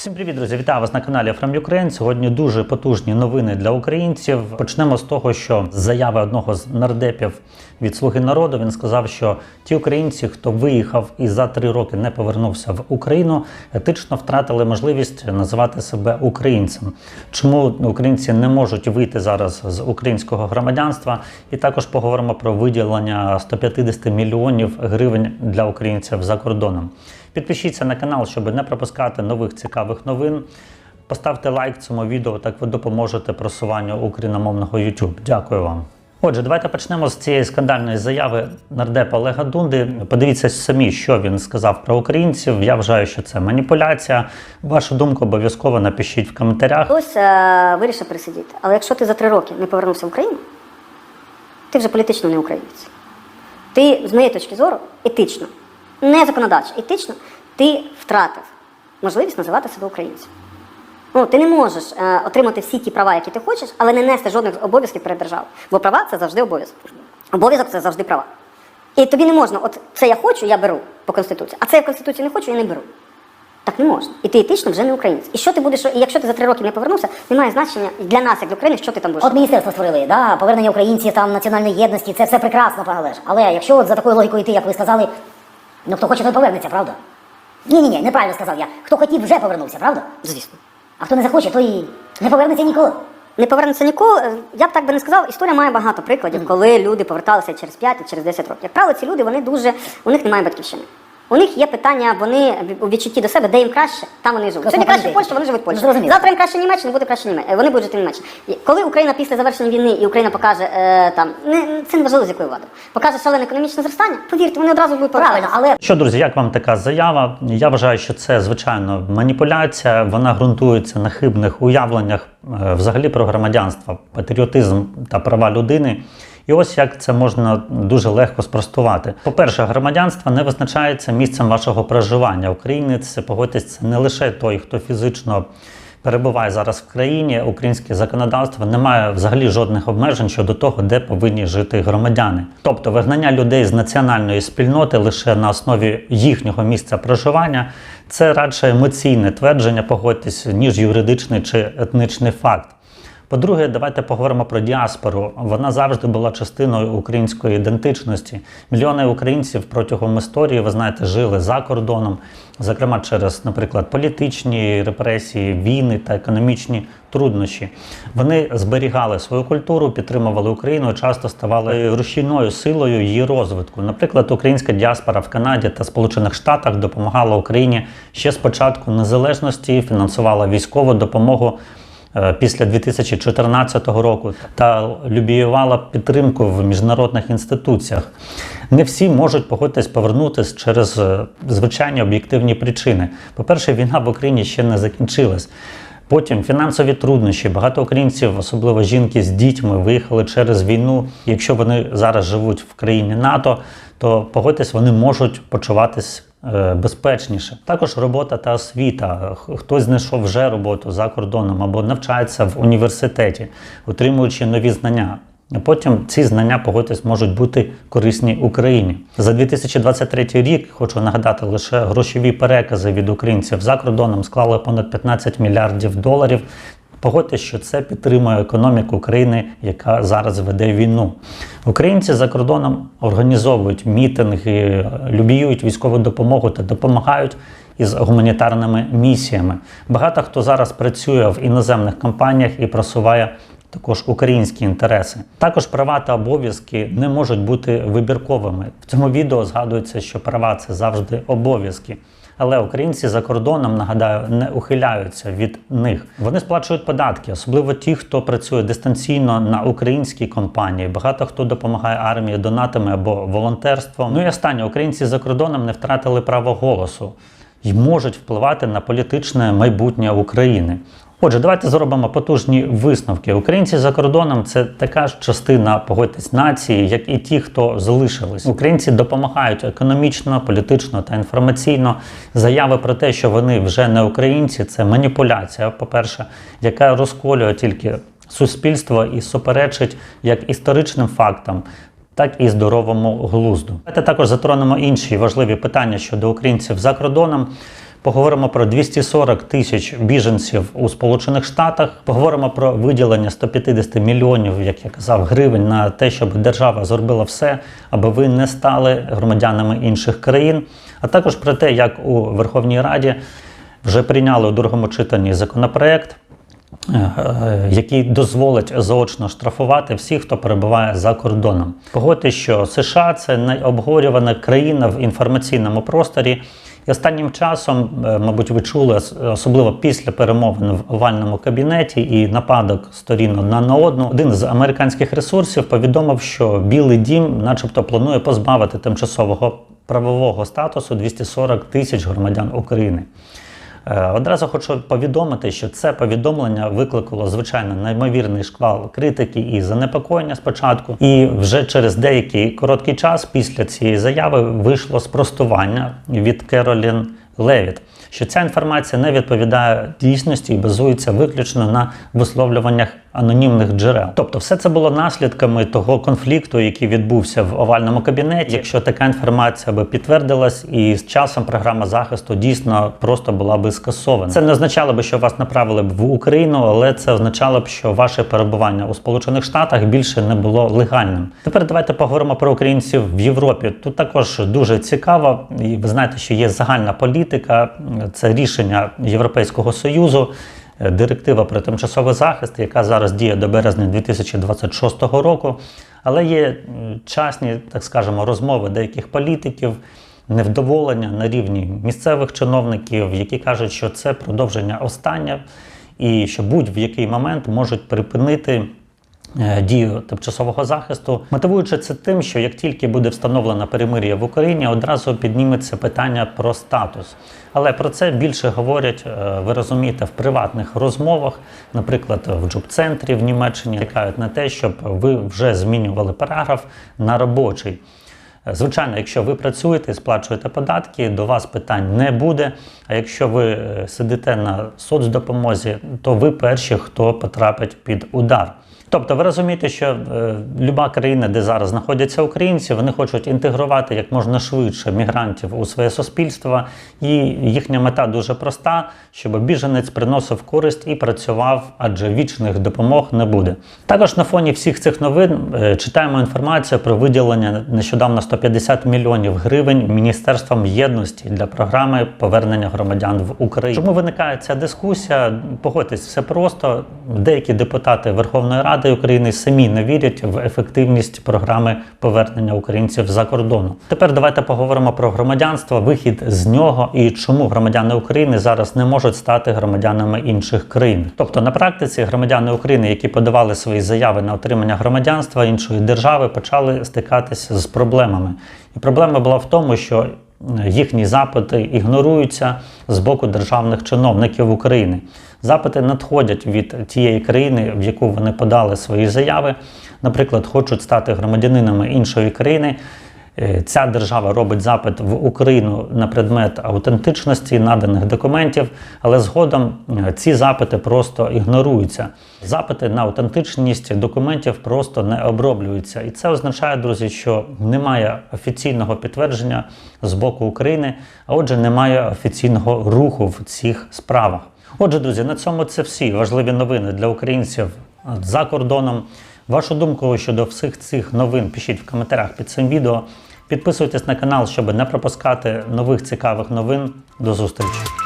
Всім привіт, друзі! Вітаю вас на каналі From Ukraine. Сьогодні дуже потужні новини для українців. Почнемо з того, що з заяви одного з нардепів від Слуги народу він сказав, що ті українці, хто виїхав і за три роки не повернувся в Україну, етично втратили можливість називати себе українцем. Чому українці не можуть вийти зараз з українського громадянства? І також поговоримо про виділення 150 мільйонів гривень для українців за кордоном. Підпишіться на канал, щоб не пропускати нових цікавих новин. Поставте лайк цьому відео, так ви допоможете просуванню україномовного YouTube. Дякую вам. Отже, давайте почнемо з цієї скандальної заяви нардепа Олега Дунди. Подивіться самі, що він сказав про українців. Я вважаю, що це маніпуляція. Вашу думку обов'язково напишіть в коментарях. Хтось е, вирішив пересидіти. Але якщо ти за три роки не повернувся в Україну, ти вже політично не українець. Ти, з моєї точки зору, етично, не законодавчо, етично, ти втратив можливість називати себе українцем. Ну, ти не можеш е, отримати всі ті права, які ти хочеш, але не нести жодних обов'язків перед державою. Бо права це завжди обов'язок. Обов'язок це завжди права. І тобі не можна, от це я хочу, я беру по Конституції, а це я в Конституції не хочу, я не беру. Так не можна. І ти етично вже не українець. І що ти будеш, і якщо ти за три роки не повернувся, немає значення для нас, як для України, що ти там будеш. От міністерство створили, да, повернення українців, там національної єдності, це все прекрасно, пане Олеж. Але якщо от за такою логікою йти, як ви сказали, ну хто хоче, той повернеться, правда? Ні, ні, ні, неправильно сказав я. Хто хотів, вже повернувся, правда? Звісно. А хто не захоче, той не повернеться ніколи. Не повернеться ніколи. Е, Я б так би не сказав. Історія має багато прикладів, коли люди поверталися через 5 і через 10 років. Як правило, ці люди вони дуже у них немає батьківщини. У них є питання, вони у відчутті до себе, де їм краще, там вони живуть. Сьогодні краще в Польщі, вони живуть в Польщі. Зрозуміло. Завтра їм краще Німеччина, буде краще Німеччина. Вони будуть жити в Німеччині. Коли Україна після завершення війни і Україна покаже е, там не це не важливо з якою владою, покаже шалене економічне зростання, повірте, вони одразу будуть Правильно, але Що, друзі, як вам така заява? Я вважаю, що це звичайно маніпуляція. Вона ґрунтується на хибних уявленнях е, взагалі про громадянство, патріотизм та права людини. І ось як це можна дуже легко спростувати. По-перше, громадянство не визначається місцем вашого проживання. Українець, погодьтесь, це не лише той, хто фізично перебуває зараз в країні. Українське законодавство не має взагалі жодних обмежень щодо того, де повинні жити громадяни. Тобто вигнання людей з національної спільноти лише на основі їхнього місця проживання це радше емоційне твердження, погодьтесь, ніж юридичний чи етничний факт. По-друге, давайте поговоримо про діаспору. Вона завжди була частиною української ідентичності. Мільйони українців протягом історії, ви знаєте, жили за кордоном, зокрема через, наприклад, політичні репресії, війни та економічні труднощі. Вони зберігали свою культуру, підтримували Україну, і часто ставали рушійною силою її розвитку. Наприклад, українська діаспора в Канаді та Сполучених Штатах допомагала Україні ще з початку незалежності, фінансувала військову допомогу після 2014 року та любіювала підтримку в міжнародних інституціях. Не всі можуть погодитись повернутися через е, звичайні об'єктивні причини. По-перше, війна в Україні ще не закінчилась. Потім фінансові труднощі. Багато українців, особливо жінки з дітьми, виїхали через війну. Якщо вони зараз живуть в країні НАТО, то погодьтесь, вони можуть почуватись е, безпечніше. Також робота та освіта. Хтось знайшов вже роботу за кордоном або навчається в університеті, отримуючи нові знання. Потім ці знання, погодьтесь, можуть бути корисні Україні. За 2023 рік хочу нагадати, лише грошові перекази від українців за кордоном склали понад 15 мільярдів доларів. Погодьтесь, що це підтримує економіку України, яка зараз веде війну. Українці за кордоном організовують мітинги, любіють військову допомогу та допомагають із гуманітарними місіями. Багато хто зараз працює в іноземних компаніях і просуває також українські інтереси. Також права та обов'язки не можуть бути вибірковими. В цьому відео згадується, що права це завжди обов'язки. Але українці за кордоном, нагадаю, не ухиляються від них. Вони сплачують податки, особливо ті, хто працює дистанційно на українській компанії. Багато хто допомагає армії донатами або волонтерством. Ну і останнє, українці за кордоном не втратили право голосу і можуть впливати на політичне майбутнє України. Отже, давайте зробимо потужні висновки. Українці за кордоном це така ж частина, погодьтесь, нації, як і ті, хто залишились. Українці допомагають економічно, політично та інформаційно. Заяви про те, що вони вже не українці, це маніпуляція, по-перше, яка розколює тільки суспільство і суперечить як історичним фактам, так і здоровому глузду. Давайте також затронемо інші важливі питання щодо українців за кордоном. Поговоримо про 240 тисяч біженців у Сполучених Штатах. Поговоримо про виділення 150 мільйонів, як я казав, гривень на те, щоб держава зробила все, аби ви не стали громадянами інших країн. А також про те, як у Верховній Раді вже прийняли у другому читанні законопроект. е, Який дозволить заочно штрафувати всіх, хто перебуває за кордоном. Погодьте, що США це найобговорювана країна в інформаційному просторі. І останнім часом, е, мабуть, ви чули, особливо після перемовин в овальному кабінеті і нападок сторін одна на одну, один з американських ресурсів повідомив, що Білий Дім, начебто, планує позбавити тимчасового правового статусу 240 тисяч громадян України. Е, Одразу хочу повідомити, що це повідомлення викликало звичайно неймовірний шквал критики і занепокоєння спочатку. І вже через деякий короткий час після цієї заяви вийшло спростування від Керолін Левіт, що ця інформація не відповідає дійсності і базується виключно на висловлюваннях анонімних джерел. Тобто, все це було наслідками того конфлікту, який відбувся в овальному кабінеті. Якщо така інформація би підтвердилась, і з часом програма захисту дійсно просто була би скасована. Це не означало би, що вас направили б в Україну, але це означало б, що ваше перебування у Сполучених Штатах більше не було легальним. Тепер давайте поговоримо про українців в Європі. Тут також дуже цікаво, і ви знаєте, що є загальна політика, це рішення Європейського союзу. Директива про тимчасовий захист, яка зараз діє до березня 2026 року, але є часні, так скажемо, розмови деяких політиків, невдоволення на рівні місцевих чиновників, які кажуть, що це продовження останнє, і що будь-в який момент можуть припинити. Е, Дію тимчасового захисту, мотивуючи це тим, що як тільки буде встановлено перемир'я в Україні, одразу підніметься питання про статус. Але про це більше говорять, е, ви розумієте, в приватних розмовах, наприклад, в джоб-центрі в Німеччині чекають на те, щоб ви вже змінювали параграф на робочий. Звичайно, якщо ви працюєте, сплачуєте податки, до вас питань не буде. А якщо ви е, сидите на соцдопомозі, то ви перші, хто потрапить під удар. Тобто ви розумієте, що е, люба країна, де зараз знаходяться українці, вони хочуть інтегрувати як можна швидше мігрантів у своє суспільство, і їхня мета дуже проста, щоб біженець приносив користь і працював, адже вічних допомог не буде. Також на фоні всіх цих новин е, читаємо інформацію про виділення нещодавно 150 мільйонів гривень Міністерством єдності для програми повернення громадян в Україну. Чому виникає ця дискусія? Погодьтесь, все просто. Деякі депутати Верховної Ради України самі не вірять в ефективність програми повернення українців за кордону. Тепер давайте поговоримо про громадянство, вихід з нього і чому громадяни України зараз не можуть стати громадянами інших країн. Тобто на практиці громадяни України, які подавали свої заяви на отримання громадянства іншої держави, почали стикатися з проблемами. І проблема була в тому, що їхні запити ігноруються з боку державних чиновників України. Запити надходять від тієї країни, в яку вони подали свої заяви. Наприклад, хочуть стати громадянинами іншої країни. Е, Ця держава робить запит в Україну на предмет аутентичності наданих документів, але згодом е, ці запити просто ігноруються. Запити на аутентичність документів просто не оброблюються. І це означає, друзі, що немає офіційного підтвердження з боку України, а отже, немає офіційного руху в цих справах. Отже, друзі, на цьому це всі важливі новини для українців за кордоном. Вашу думку щодо всіх цих новин пишіть в коментарях під цим відео. Підписуйтесь на канал, щоб не пропускати нових цікавих новин. До зустрічі!